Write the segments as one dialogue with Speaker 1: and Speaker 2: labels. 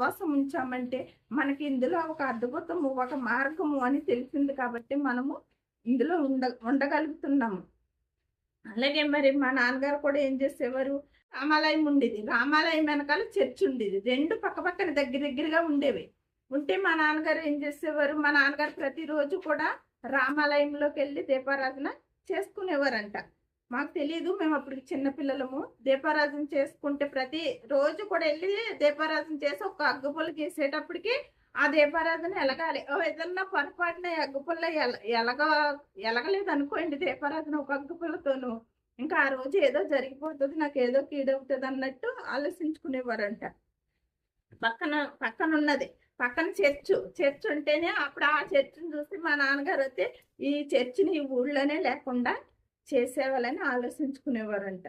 Speaker 1: విశ్వాసం ఉంచామంటే మనకి ఇందులో ఒక అద్భుతము ఒక మార్గము అని తెలిసింది కాబట్టి మనము ఇందులో ఉండ ఉండగలుగుతున్నాము. అలాగే మరి మా నాన్నగారు కూడా ఏం చేసేవారు? రామాలయం ఉండేది. రామాలయం వెనకాల చర్చ్ ఉండేది. రెండు పక్కపక్కన దగ్గర దగ్గరగా ఉండేవి. ఉంటే మా నాన్నగారు ఏం చేసేవారు? మా నాన్నగారు ప్రతిరోజు కూడా రామాలయంలోకి వెళ్ళి దీపారాధన చేసుకునేవారంట. మాకు తెలియదు మేము అప్పటికి చిన్నపిల్లలము దీపారాధన చేసుకుంటే ప్రతి రోజు కూడా వెళ్ళి దీపారాధన చేసి ఒక అగ్గుపుల్ల గీసేటప్పటికి ఆ దీపారాధన ఎలగాలి. ఓ ఏదన్నా పొరపాటున అగ్గుపుల్ల ఎలగ ఎలగలేదు అనుకోండి దీపారాధన ఒక అగ్గుపుల్లతోనూ ఇంకా ఆ రోజు ఏదో జరిగిపోతుంది నాకు ఏదో కీడవుతుంది అన్నట్టు ఆలోచించుకునేవారంట. పక్కన పక్కన ఉన్నది పక్కన చర్చ్. చర్చ్ ఉంటేనే అప్పుడు ఆ చర్చిని చూసి మా నాన్నగారు అయితే ఈ చర్చిని ఈ ఊళ్ళోనే లేకుండా చేసేవాళ్ళని ఆలోచించుకునేవారంట.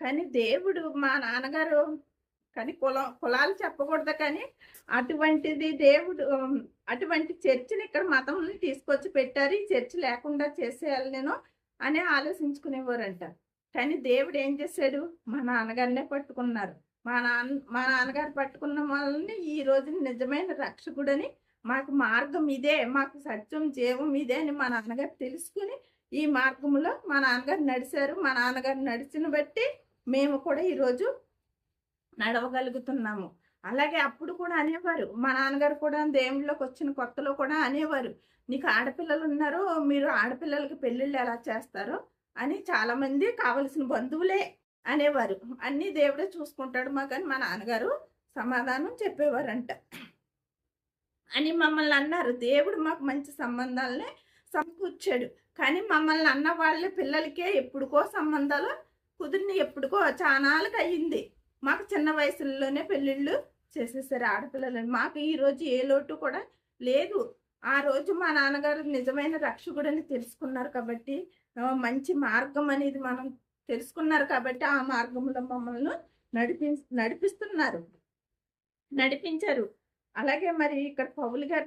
Speaker 1: కానీ దేవుడు మా నాన్నగారు కానీ కులం కులాలు చెప్పకూడదు కానీ అటువంటిది దేవుడు అటువంటి చర్చిని ఇక్కడ మతంని తీసుకొచ్చి పెట్టారు. ఈ చర్చి లేకుండా చేసేయాలి నేను అని ఆలోచించుకునేవారంట. కానీ దేవుడు ఏం చేశాడు? మా నాన్నగారినే పట్టుకున్నారు. మా నాన్న మా నాన్నగారు పట్టుకున్న వాళ్ళని ఈ రోజు నిజమైన రక్షకుడని మాకు మార్గం ఇదే మాకు సత్యం జీవం ఇదే అని మా నాన్నగారు తెలుసుకుని ఈ మార్గంలో మా నాన్నగారు నడిచారు. మా నాన్నగారు నడిచిన బట్టి మేము కూడా ఈరోజు నడవగలుగుతున్నాము. అలాగే అప్పుడు కూడా అనేవారు. మా నాన్నగారు కూడా దేవుళ్ళకి వచ్చిన కొత్తలో కూడా అనేవారు. నీకు ఆడపిల్లలు ఉన్నారు. మీరు ఆడపిల్లలకి పెళ్ళిళ్ళు ఎలా చేస్తారో? అని చాలామంది కావలసిన బంధువులే అనేవారు. అన్నీ దేవుడే చూసుకుంటాడు మాకని మా నాన్నగారు సమాధానం చెప్పేవారంట. అని మమ్మల్ని అన్నారు. దేవుడు మాకు మంచి సంబంధాలనే సమకూర్చాడు. కానీ మమ్మల్ని అన్న వాళ్ళ పిల్లలకే ఎప్పుడుకో సంబంధాలు కుదిరిని ఎప్పుడుకో చానాలకు అయ్యింది మాకు చిన్న వయసులోనే పెళ్ళిళ్ళు చేసేసారు ఆడపిల్లలని మాకు ఈరోజు ఏ లోటు కూడా లేదు. ఆ రోజు మా నాన్నగారు నిజమైన రక్షకుడని తెలుసుకున్నారు కాబట్టి మంచి మార్గం అనేది మనం తెలుసుకున్నారు కాబట్టి ఆ మార్గంలో మమ్మల్ని నడిపి నడిపిస్తున్నారు. నడిపించారు. అలాగే మరి ఇక్కడ పౌలు గారు